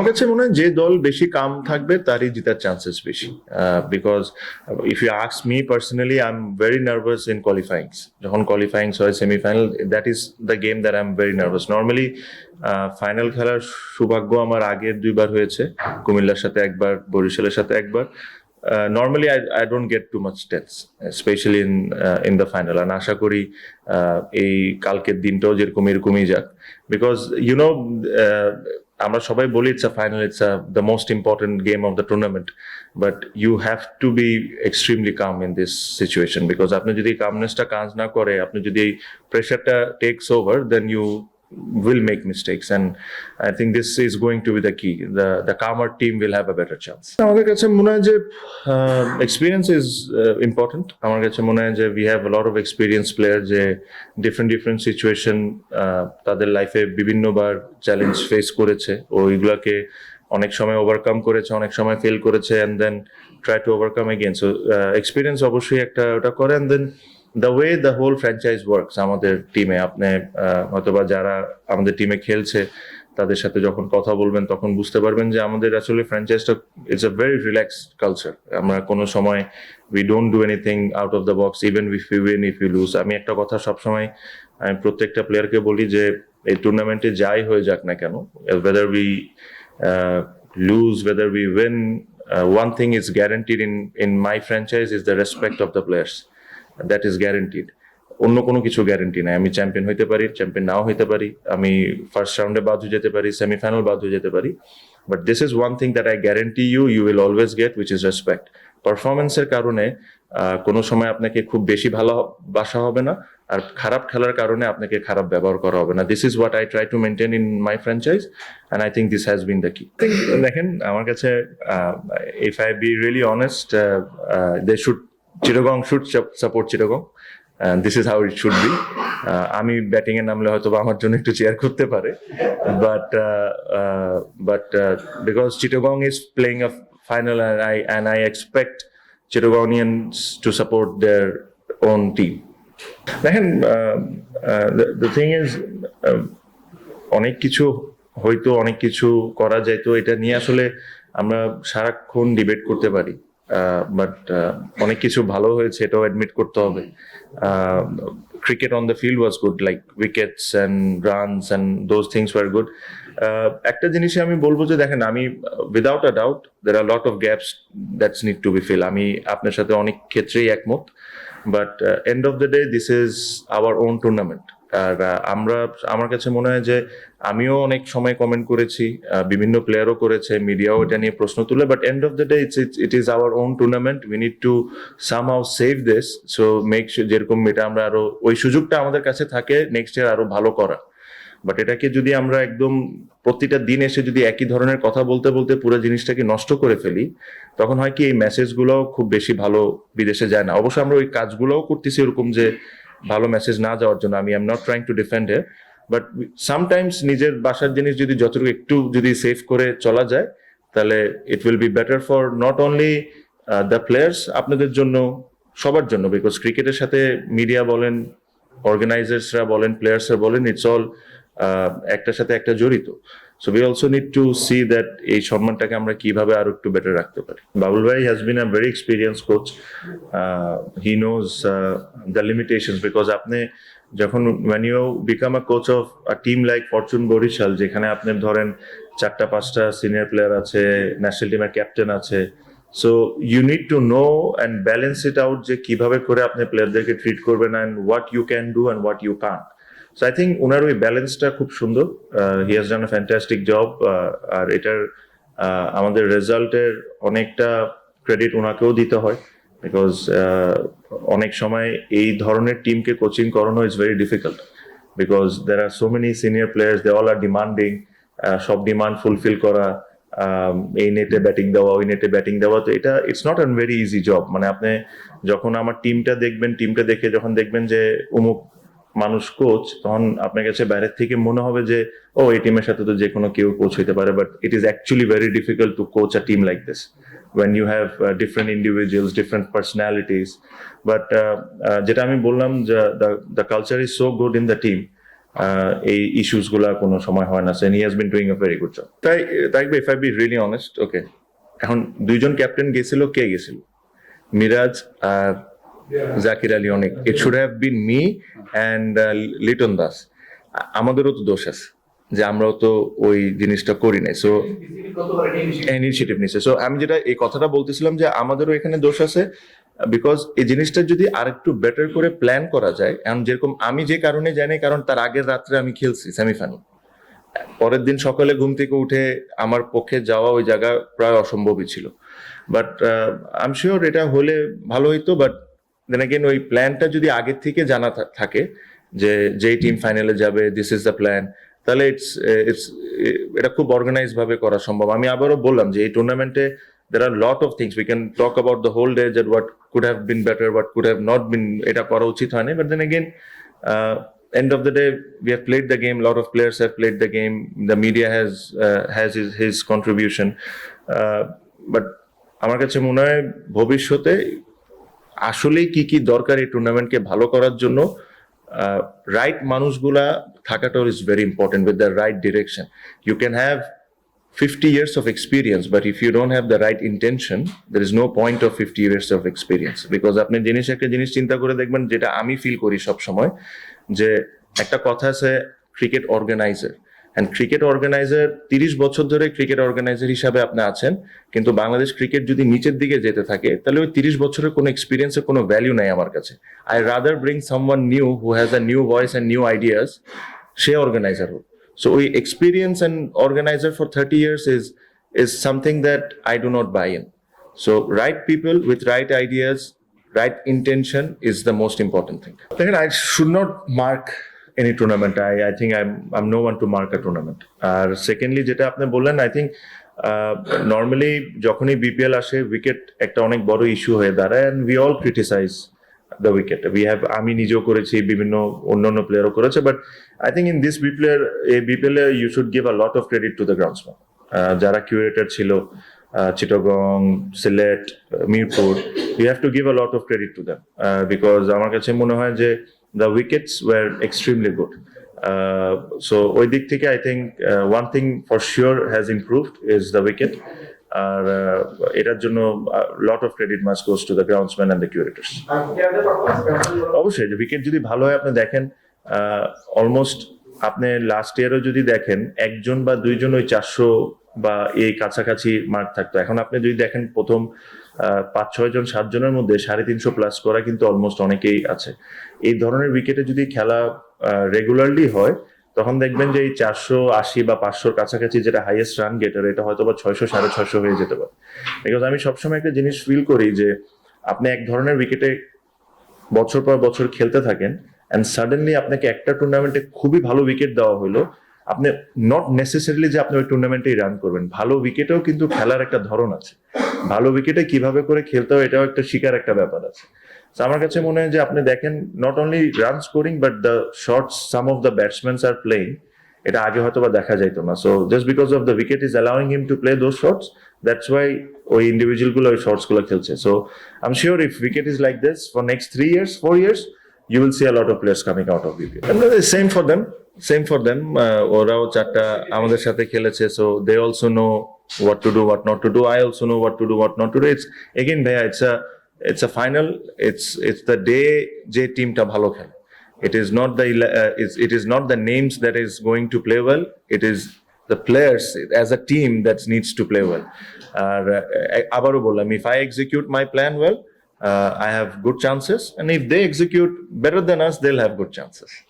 আমার কাছে মনে হয় যে দল বেশি কাম থাকবে তারই জেতার চান্সেস বেশি। Because if you আক্স me personally I am very nervous in qualifyings যখন কোয়ালিফাইংস হয় semifinal that is the game that I am very nervous normally final খেলার সৌভাগ্য আমার আগের দুইবার হয়েছে কুমিল্লার সাথে একবার বরিশালের সাথে একবার। Normally I don't get too much tense, especially in uh, in the final. And আশা করি এই কালকের দিনটাও যেরকম এরকমই যাক। বিকজ ইউ নো আমরা সবাই বলি it's a final it's a the most important game of the tournament but you have to be extremely calm in this situation because আপনি যদি কামনেসটা কাজ না করে, আপনি যদি এই প্রেশারটা takes over then you will make mistakes. And i think this is going to be the key. The the calmer team will have a better chance. আমাদের কাছে মনে হয় যে এক্সপিরিয়েন্স ইজ ইম্পর্টেন্ট আমার কাছে মনে হয় যে we have lot of experience player যে ডিফারেন্ট ডিফারেন্ট সিচুয়েশন তাদের লাইফে বিভিন্নবার চ্যালেঞ্জ ফেস করেছে। ওইগুলাকে অনেক সময় ওভারকাম করেছে, অনেক সময় ফেল করেছে and then try to overcome again so experience অবশ্যই একটা, ওটা করে and then the way the whole franchise works আমাদের টিমে আপনি হয়তোবা যারা আমাদের টিমে খেলছে, তাদের সাথে যখন কথা বলবেন, তখন বুঝতে পারবেন যে আমাদের আসলে ফ্র্যাঞ্চাইজটা it's a very relax culture আমরা কোনো সময় we don't do anything out of the box even if you win if you lose আমি একটা কথা সবসময়, আমি প্রত্যেকটা প্লেয়ারকে বলি যে, এই টুর্নামেন্টে যাই হয়ে যাক না কেন whether we lose whether we win one thing is guaranteed in in my franchise is the respect of the players that is guaranteed অন্য কোনো কিছু গ্যারেন্টি নাই। আমি চ্যাম্পিয়ন হইতে পারি চ্যাম্পিয়ন নাও হইতে পারি। আমি ফার্স্ট রাউন্ডে বাদ হয়ে যেতে পারি সেমিফাইনাল বাদ হয়ে যেতে পারি। But this is one thing that I guarantee you you will always get which is respect পারফরমেন্সের কারণে কোনো সময় আপনাকে খুব বেশি ভালো বাসা হবে না, আর খারাপ খেলার কারণে আপনাকে খারাপ ব্যবহার করা হবে না। This is what I try to maintain in my franchise and I think this has been the কি দেখেন, আমার কাছে if I be really honest they should Chittagong should support Chittagong this is how it should be আমি batting এ নামলে হয়তো আমার জন্য একটু চেয়ার করতে পারে but but because Chittagong is playing a final I, and I expect Chittagonians to support their own team. দেখেন দ্য থিং ইজ অনেক কিছু হয়তো, অনেক কিছু করা যাইতো এটা নিয়ে আসলে আমরা সারাক্ষণ ডিবেট করতে পারি বাট অনেক কিছু ভালো হয়েছে, এটাও অ্যাডমিট করতে হবে। Cricket on the field was good like wickets and runs and those things were good একটা জিনিসে আমি বলব যে দেখেন, আমি without a doubt there are lot of gaps that's need to be fill আমি আপনার সাথে অনেক ক্ষেত্রেই একমত but end of the day this is our own tournament আর আমরা, আমার কাছে মনে হয় যে আমিও অনেক সময় কমেন্ট করেছি বিভিন্ন প্লেয়ারও করেছে মিডিয়াও এটা নিয়ে প্রশ্ন তুলে but end of the day it's it is our own tournament we need to somehow save this so make যেরকম এটা আমরা আরও, ওই সুযোগটা আমাদের কাছে থাকে নেক্সট ইয়ার আরও ভালো করা। বাট এটাকে যদি আমরা একদম প্রতিটা দিন এসে যদি একই ধরনের কথা বলতে বলতে পুরো জিনিসটাকে নষ্ট করে ফেলি, তখন হয় কি এই মেসেজগুলো খুব বেশি ভালো বিদেশে যায় না। অবশ্য আমরা ওই কাজগুলোও করতেছি ওরকম যে ভালো মেসেজ না যাওয়ার জন্য, আমি am not trying to defend a but sometimes নিজের বাসার জিনিস যদি যতটুকু একটু যদি সেভ করে চলা যায়, তাহলে it will be better for not only the players আপনাদের জন্য, সবার জন্য বিকজ ক্রিকেটের সাথে মিডিয়া বলেন অর্গানাইজার্সরা বলেন প্লেয়ার্সরা বলেন ইটস অল একটার সাথে একটা জড়িত। So we also need to see that এই সম্মানটাকে আমরা কীভাবে আরও একটু বেটার রাখতে পারি। বাবুল ভাই has been a very experience coach he knows the limitations because আপনি যখন, when you become a coach of a team like Fortune Barishal যেখানে আপনি ধরেন চারটা, পাঁচটা সিনিয়র প্লেয়ার আছে ন্যাশনাল টিমের ক্যাপ্টেন আছে so you need to know and balance it out যে কীভাবে করে আপনি প্লেয়ারদেরকে ট্রিট করবেন and what you can do and what you can so I think ওনার ওই ব্যালেন্সটা খুব সুন্দর। He has done fantastic job আর এটার আমাদের রেজাল্টের অনেকটা ক্রেডিট ওনাকেও দিতে হয়। বিকজ অনেক সময় এই ধরনের টিমকে কোচিং করানো is very difficult because there are so many senior players they all are demanding সব ডিমান্ড ফুলফিল করা এই নেটে ব্যাটিং দেওয়া, ওই নেটে ব্যাটিং দেওয়া। তো এটা it's not an very easy job মানে আপনি যখন আমার টিমটা দেখবেন টিমটা দেখে যখন দেখবেন যে অমুক মানুষ কোচ তখন আপনার কাছে বাইরের থেকে মনে হবে যে ও এই টিমের সাথে তো যে কোনো কেউ কোচ হইতে পারে but it is actually very difficult to coach a team like this uh, different individuals different personalities. But uh, uh, যেটা আমি বললাম যে the culture is so good in the team এই ইস্যুসগুলা কোনো সময় হয় না। Since he has been doing a very good job তাই থাকবে if I be really honest okay এখন দুইজন ক্যাপ্টেন গেছিল কে গেছিল? মিরাজ আর জাকির আলী অনেক। It should have been me and Liton Das আমাদেরও তো দোষ আছে যে আমরাও তো ওই জিনিসটা করি নাই। সো ইনিশিয়েটিভ নিচ্ছে সো আমি যেটা এই কথাটা বলতেছিলাম যে আমাদেরও এখানে দোষ আছে বিকজ এই জিনিসটা যদি আরেকটু বেটার করে প্ল্যান করা যায় এখন যেরকম আমি যে কারণে জানি, কারণ তার আগের রাত্রে আমি খেলছি সেমিফাইনাল পরের দিন সকালে ঘুম থেকে উঠে আমার পক্ষে যাওয়া ওই জায়গা প্রায় অসম্ভবই ছিল। বাট আই এম শিওর এটা হলে ভালো হইতো বাট দেন অ্যাগেন ওই প্ল্যানটা যদি আগের থেকে জানা থাকে, যে, যেই টিম ফাইনালে যাবে দিস ইজ দ্য প্ল্যান তাহলে ইটস ইটস এটা খুব অর্গানাইজ ভাবে করা সম্ভব। আমি আবারও বললাম যে, এই টুর্নামেন্টে there are lot of things we can talk about the whole days that what could have been better what could have not been এটা করা উচিত হয়নি। But then again end of the day we have played the game lot of players have played the game the media has has is his contribution but আমার কাছে মনে হয় ভবিষ্যতে আসলেই কি কি দরকার এই টুর্নামেন্টকে ভালো করার জন্য? রাইট মানুষগুলা থাকাটাও is very important with the right direction you can have 50 years of experience, but if you don't have the right intention, there is no point of 50 years of experience. Because আপনি জিনিস একটা জিনিস চিন্তা করে দেখবেন, যেটা আমি ফিল করি সব সময় যে একটা কথা আছে cricket organiser and cricket organiser তিরিশ বছর ধরে ক্রিকেট অর্গানাইজার হিসাবে আপনি আছেন কিন্তু বাংলাদেশ ক্রিকেট যদি নিচের দিকে যেতে থাকে তাহলে ওই তিরিশ বছরের কোনো এক্সপিরিয়েন্সের কোনো ভ্যালু নাই আমার কাছে I rather bring someone new who has a new voice and new ideas say organiser হোক So we experience and organizer for 30 years is is something that I do not buy in. So right people with right ideas, right intention is the most important thing. I think I should not mark tournament I I I think um no one to mark a tournament. আর secondly যেটা আপনি বললেন I think normally যখনই BPL আসে wicket একটা অনেক বড় issue হয়ে দাঁড়ায় and we all criticise the wicket we have আমি নিজেও করেছি, বিভিন্ন অন্যান্য প্লেয়ারও করেছে but I think in this বিপ্লেয়ার এই BPL A you should give a lot of credit to the groundsman যারা কিউরেটর ছিল Chittagong Sylhet Mirpur you have to give a lot of credit to them because আমার কাছে মনে হয় যে the wickets were extremely good so ওই দিক থেকে I think one thing for sure has improved is the wicket R uh, এটার জন্য lot of credit must goes to the groundsman and the curators অবশ্যই যে উইকেট যদি ভালো হয় আপনি দেখেন অলমোস্ট আপনি লাস্ট ইয়ারও যদি দেখেন একজন বা দুইজন ওই চারশো বা এই কাছাকাছি মার্ক থাকতো। এখন আপনি যদি দেখেন প্রথম পাঁচ ছয় জন সাতজনের মধ্যে সাড়ে তিনশো প্লাস করা কিন্তু অলমোস্ট অনেকেই আছে। এই ধরনের উইকেটে যদি খেলা রেগুলারলি হয়, তখন দেখবেন যে এই চারশো আশি বা পাঁচশোর কাছাকাছি যেটা হাইয়েস্ট রান গেটার এটা হয়তো বা ছয়শো, সাড়ে ছয়শো হয়ে যেতে পারে। বিকজ আমি সবসময় একটা জিনিস ফিল করি যে আপনি এক ধরনের উইকেটে বছর পর বছর খেলতে থাকেন অ্যান্ড সাডেনলি আপনাকে একটা টুর্নামেন্টে খুবই ভালো উইকেট দেওয়া হলো আপনি নট নেসেসারিলি যে আপনি ওই টুর্নামেন্টেই রান করবেন, ভালো উইকেটেও কিন্তু খেলার একটা ধরন আছে। ভালো উইকেটে কীভাবে করে খেলতে হয় এটাও একটা শিকার একটা ব্যাপার আছে। আমার কাছে মনে হয় যে আপনি দেখেন not only run scoring but the shots some of the batsmans are playing এটা আগে হয়তো বা দেখা যাইতো না। So just because of the wicket is allowing him to play those shots that's why ওই ইন্ডিভিজুয়ালগুলো ওই শর্টসগুলো খেলছে। So I am sure if wicket is like this for next three years four years you will see a lot of players coming out of BPL. And the same for them. Uh, ওরাও চারটা আমাদের সাথে খেলেছে so they also know what to do, what not to do. I also know what to do, what not to do. It's again, ভাইয়া, it's a it's a final. It's it's the day যে টিমটা ভালো খেলে. It is not the uh, it is not the names that is going to play well. It is the players as a team that needs to play well. R uh, আবারও বললাম if I execute my plan well, uh, I have good chances, and if they execute better than us, they'll have good chances.